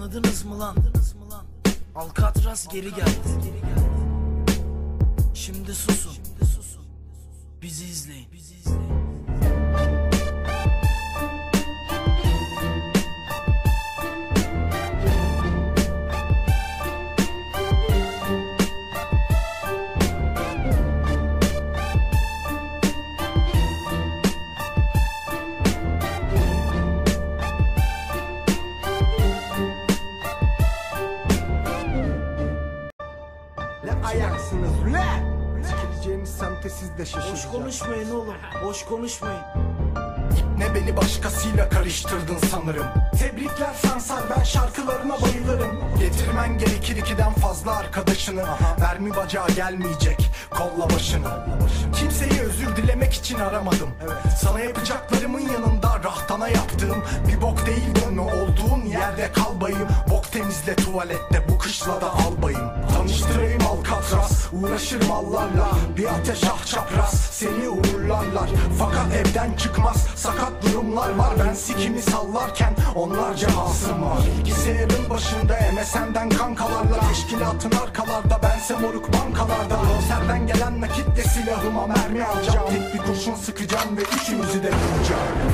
Anladınız mı lan? Alcatraz geri geldi. Şimdi susun. Bizi izleyin. Bizi izleyin. Ne ayaksınız ulan? Sikileceğiniz semte siz de Boş şaşıracaksınız. konuşmayın oğlum. Boş konuşmayın. Ne beni başkasıyla karıştırdın sanırım. Tebrikler Sansar ben şarkılarına bayılırım. Getirmen gerekir ikiden fazla arkadaşını. Mermi bacağı gelmeyecek. Kolla başını. Kimseyi özür dilemek için aramadım. Sana yapacaklarımın yanında rahtana yaptığım Bir bok değil dönme olduğun yerde kal bayım. Bok temizle tuvalette kışla da al bayım Tanıştırayım Alcatraz. Uğraşırım Allah'la. Bir ateş ah çapraz. Seni uğurlarlar. Fakat evden çıkmaz. Sakat durumlar var. Ben sikimi sallarken onlarca hasım var. Bilgisayarın başında MSN'den kankalarla Teşkilatın arkalarda. Bense moruk bankalarda. Konserden gelen nakitle silahıma mermi alacağım Tek bir kurşun sıkacağım ve üçümüzü de vuracağım